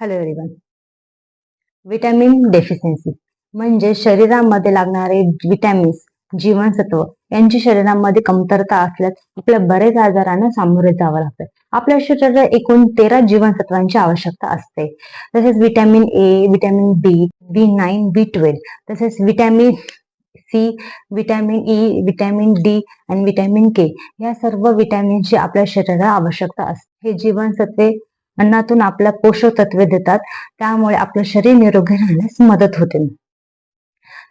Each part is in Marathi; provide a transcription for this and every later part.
हॅलो एव्हरीवन विटॅमिन डेफिशियन्सी म्हणजे शरीरामध्ये लागणारे विटॅमिन्स जीवनसत्व यांची शरीरामध्ये कमतरता असल्यास आपल्या बरेच आजारांना सामोरे जावं लागतं. आपल्या शरीराला एकूण तेरा जीवनसत्वांची आवश्यकता असते. तसेच vitamin A vitamin B B nine B twelve तसेच vitamin C vitamin E vitamin D आणि विटॅमिन के या सर्व विटॅमिनची आपल्या शरीराला आवश्यकता असते. हे जीवनसत्वे अन्नातून आपल्या पोषक तत्वे देतात. त्यामुळे आपलं शरीर निरोगी राहण्यास मदत होते.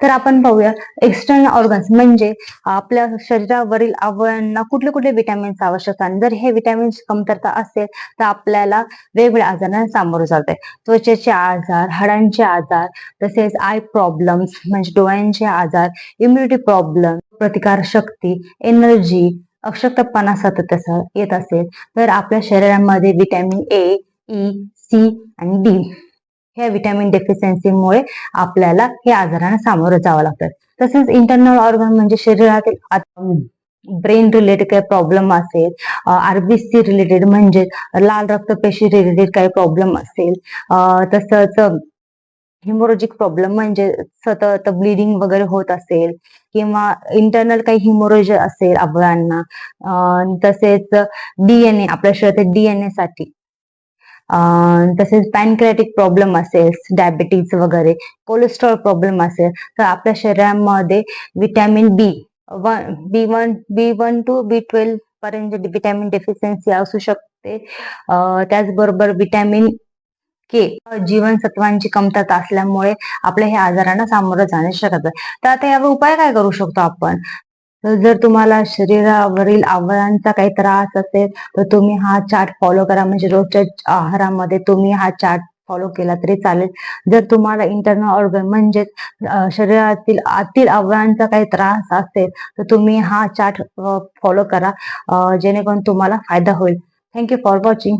तर आपण पाहूया एक्सटर्नल ऑर्गन्स म्हणजे आपल्या शरीरावरील अवयवांना कुठले कुठले विटॅमिन्स आवश्यक आणि जर हे विटॅमिन्स कमतरता असेल तर आपल्याला वेगवेगळ्या आजारांना सामोरं जाते त्वचेचे आजार हाडांचे आजार तसेच आय प्रॉब्लेम्स म्हणजे डोळ्यांचे आजार इम्युनिटी प्रॉब्लेम प्रतिकार शक्ती एनर्जी अक्षतपणा सतत येत असेल तर आपल्या शरीरामध्ये विटॅमिन ए ई सी आणि डी ह्या विटॅमिन डेफिशियन्सीमुळे आपल्याला हे आजारांना सामोरं जावं लागतं. तसेच इंटरनल ऑर्गन म्हणजे शरीरातील ब्रेन रिलेटेड काही प्रॉब्लेम असेल आरबीसी रिलेटेड म्हणजे लाल रक्तपेशी रिलेटेड काही प्रॉब्लेम असेल तसंच हिमोरोजिक प्रॉब्लेम म्हणजे सतत ब्लिडिंग वगैरे होत असेल किंवा इंटरनल काही हिमोरोज असेल अवयवांना तसेच डीएनए आपल्या शरीरात डीएनए साठी. तसेच पॅनक्रॅटिक प्रॉब्लेम असेल डायबिटीज वगैरे कोलेस्ट्रॉल प्रॉब्लेम असेल तर आपल्या शरीरामध्ये vitamin B one B one B one two B twelve पर्यंत विटॅमिन डेफिशियन्सी असू शकते त्याचबरोबर विटॅमिन के जीवनसत्वांची कमतरता असल्यामुळे आपल्या ह्या आजारांना सामोरं जाणे शकत आहे. तर आता यावर उपाय काय करू शकतो आपण? जर तुम्हाला शरीरावरील आवळांचा काही त्रास असेल तर तुम्ही हा चार्ट फॉलो करा. म्हणजे रोजच्या आहारामध्ये तुम्ही हा चार्ट फॉलो केला तरी चालेल. जर तुम्हाला इंटरनल ऑर्गन म्हणजेच शरीरातील आतील आवळांचा काही त्रास असेल तर तुम्ही हा चार्ट फॉलो करा जेणेकरून तुम्हाला फायदा होईल. Thank you for watching